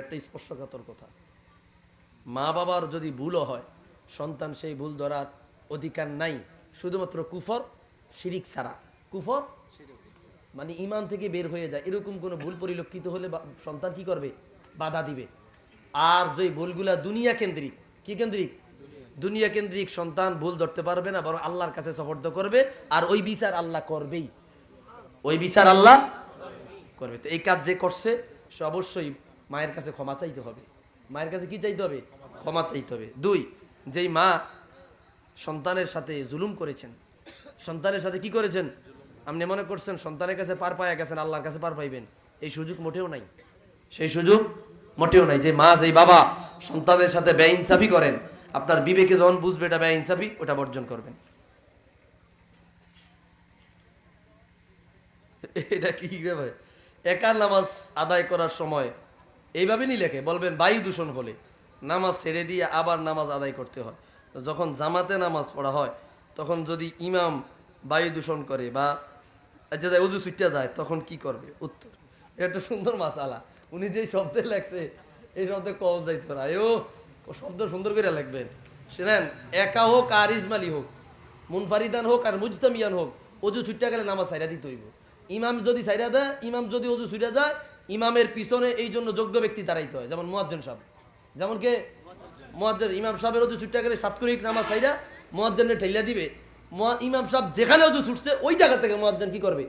একটা স্পর্শকাতর কথা। মা বাবার যদি ভুলও হয়, সন্তান সেই ভুল ধরার অধিকার নাই, শুধুমাত্র কুফর, শিরিক ছাড়া। কুফর মানে ইমান থেকে বের হয়ে যায়। এরকম কোনো ভুল পরিলক্ষিত হলে সন্তান কি করবে? বাধা দিবে। আর যে ভুলগুলা দুনিয়া কেন্দ্রিক, কি কেন্দ্রিক? দুনিয়া কেন্দ্রিক সন্তান ভুল ধরতে পারবে না, বরং আল্লাহর কাছে সফর্দ করবে, আর ওই বিচার আল্লাহ করবেই। ওই বিচার আল্লাহ করবে। তো এই কাজ যে করছে, সে অবশ্যই মায়ের কাছে ক্ষমা চাইতে হবে। মায়ের কাছে কি চাইতে হবে? ক্ষমা চাইতে হবে। দুই, যেই মা সন্তানের সাথে জুলুম করেছেন, সন্তানের সাথে কি করেছেন? আপনি মনে করছেন সন্তানের কাছে পার পাইয়া গেছেন, আল্লাহর কাছে পার পাইবেন। এই সুযোগ মোটেও নাই। সেই সুযোগ মোটেও নাই। যে মা, যেই বাবা সন্তানের সাথে বেইনসাফি করেন, আপনার বিবেকে যখন বুঝবে এটা বেইনসাফি, ওটা বর্জন করবেন। এটা কি ভাই? একা নামাজ আদায় করার সময় এইভাবে নি লেখে বলবেন, বায়ু দূষণ হলে। নামাজ ছেড়ে দিয়ে আবার নামাজ আদায় করতে হয়। যখন জামাতে নামাজ পড়া হয়, তখন যদি ইমাম বায়ু দূষণ করে বা যে যায় উজু ছুটিয়া যায়, তখন কি করবে? উত্তর। এটা একটা সুন্দর মাসালা। উনি যে শব্দে লেখছে, এই শব্দে কম যাইতো না ও শব্দ সুন্দর করে লিখবেন। শুনেন, একা হোক আর ইসমালি হোক, মুনফারিদান হোক আর মুজতামিয়ান হোক অজু ছুটটা গেলে নামাজ সাইরা দিতে হইব। ইমাম যদি সাইরা দেয়, ইমাম যদি অজু ছুটে যায় ইমামের পিছনে এই জন্য যোগ্য ব্যক্তি দাঁড়াইতে হয়, যেমন মোয়াজ্জেন সাহেব। যেমন কে? মোয়াজ্জেন, ইমাম সাহেবের অজু ছুটটা গেলে সাতকরিক নামাজ সাইরা মোয়াজ্জেনে ঠেলিয়া দিবে। ইমাম সাহেব যেখানে অজু ছুটছে, ওই জায়গা থেকে মোয়াজ্জেন কি করবে?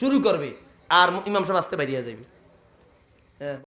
শুরু করবে। আর ইমাম সাহেব আসতে বাইরিয়া যাবে হ্যাঁ।